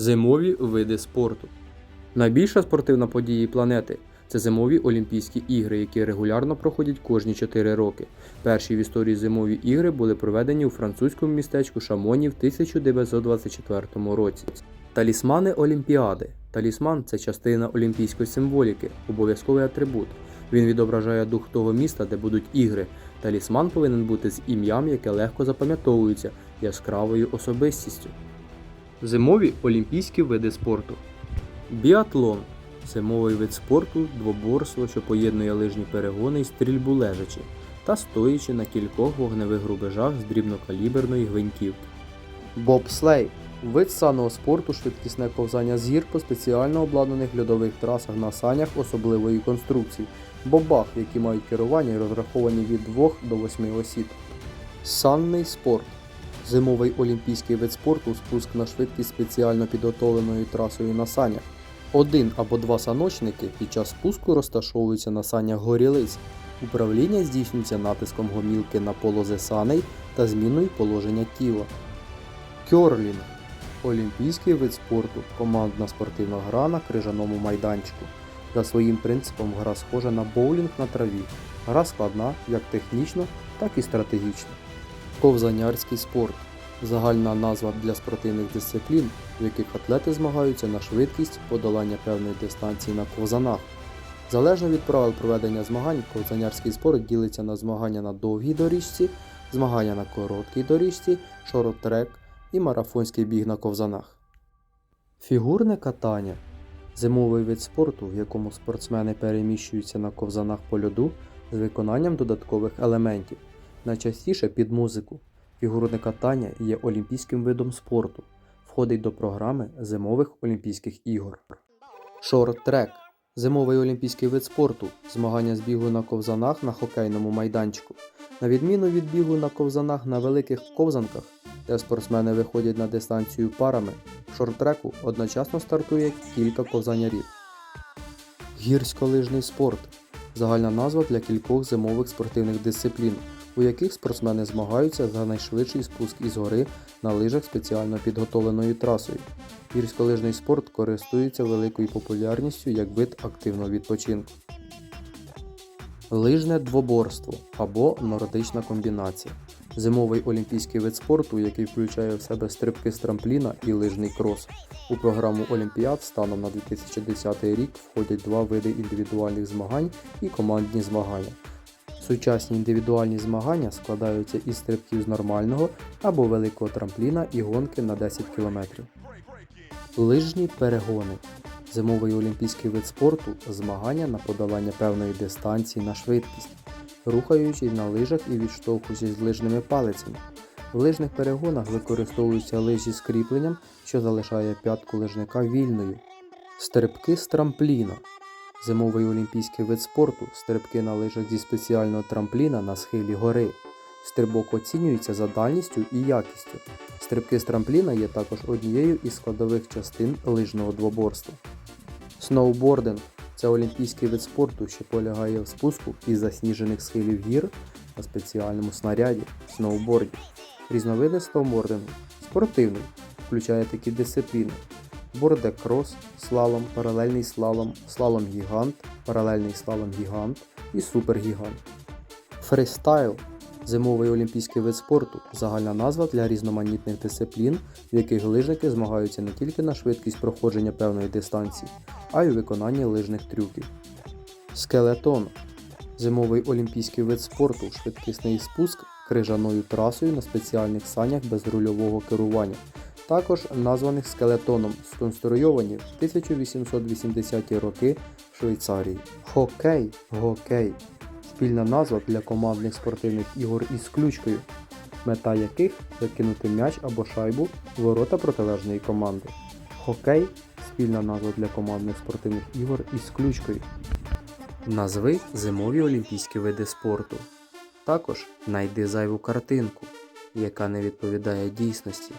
Зимові види спорту. Найбільша спортивна подія планети це зимові Олімпійські ігри, які регулярно проходять кожні 4 роки. Перші в історії зимові ігри були проведені у французькому містечку Шамоні в 1924 році. Талісмани Олімпіади. Талісман це частина олімпійської символіки, обов'язковий атрибут. Він відображає дух того міста, де будуть ігри. Талісман повинен бути з ім'ям, яке легко запам'ятовується яскравою особистістю. Зимові олімпійські види спорту. Біатлон зимовий вид спорту, двоборство, що поєднує лижні перегони і стрільбу лежачи та стоячи на кількох вогневих рубежах з дрібнокаліберної гвинтівки. Бобслей вид санного спорту, швидкісне ковзання з гір по спеціально обладнаних льодових трасах на санях особливої конструкції, бобах, які мають керування і розраховані від 2 до 8 осіб. Санний спорт Зимовий олімпійський вид спорту спуск на швидкість спеціально підготовленою трасою на санях. Один або два саночники під час спуску розташовуються на санях горілиць. Управління здійснюється натиском гомілки на полози саней та зміною положення тіла. Кьорлінг олімпійський вид спорту, командна спортивна гра на крижаному майданчику. За своїм принципом гра схожа на боулінг на траві. Гра складна як технічно, так і стратегічно. Ковзанярський спорт загальна назва для спортивних дисциплін, в яких атлети змагаються на швидкість подолання певної дистанції на ковзанах. Залежно від правил проведення змагань, ковзанярський спорт ділиться на змагання на довгій доріжці, змагання на короткій доріжці, шорт-трек і марафонський біг на ковзанах. Фігурне катання зимовий вид спорту, в якому спортсмени переміщуються на ковзанах по льоду з виконанням додаткових елементів, найчастіше під музику. Фігурне катання є олімпійським видом спорту, входить до програми зимових Олімпійських ігор. Шорт-трек зимовий олімпійський вид спорту, змагання з бігу на ковзанах на хокейному майданчику. На відміну від бігу на ковзанах на великих ковзанках, де спортсмени виходять на дистанцію парами, в шорт-треку одночасно стартує кілька ковзанярів. Гірськолижний спорт загальна назва для кількох зимових спортивних дисциплін, у яких спортсмени змагаються за найшвидший спуск із гори на лижах спеціально підготовленою трасою. Гірськолижний спорт користується великою популярністю як вид активного відпочинку. Лижне двоборство або нордична комбінація. Зимовий олімпійський вид спорту, який включає в себе стрибки з трампліна і лижний крос. У програму Олімпіад станом на 2010 рік входять два види індивідуальних змагань і командні змагання. Сучасні індивідуальні змагання складаються із стрибків з нормального або великого трампліна і гонки на 10 км. Лижні перегони. Зимовий олімпійський вид спорту змагання на подолання певної дистанції на швидкість, рухаючись на лижах і відштовхуючись з лижними палицями. В лижних перегонах використовуються лижі з кріпленням, що залишає п'ятку лижника вільною. Стрибки з трампліна. Зимовий олімпійський вид спорту стрибки на лижах зі спеціального трампліна на схилі гори. Стрибок оцінюється за дальністю і якістю. Стрибки з трампліна є також однією із складових частин лижного двоборства. Сноубординг це олімпійський вид спорту, що полягає в спуску із засніжених схилів гір на спеціальному снаряді сноуборді. Різновиди сноубордингу спортивний, включає такі дисципліни: бордекрос, слалом, паралельний слалом, слалом гігант, паралельний слалом гігант і супергігант. Фристайл Зимовий олімпійський вид спорту загальна назва для різноманітних дисциплін, в яких лижники змагаються не тільки на швидкість проходження певної дистанції, а й у виконанні лижних трюків. Скелетон зимовий олімпійський вид спорту, швидкісний спуск крижаною трасою на спеціальних санях без рульового керування, також названих скелетоном, сконструйовані в 1880-ті роки в Швейцарії. Хокей, гокей спільна назва для командних спортивних ігор із ключкою, мета яких закинути м'яч або шайбу в ворота протилежної команди. Хокей спільна назва для командних спортивних ігор із ключкою. Назви зимові олімпійські види спорту. Також найди зайву картинку, яка не відповідає дійсності.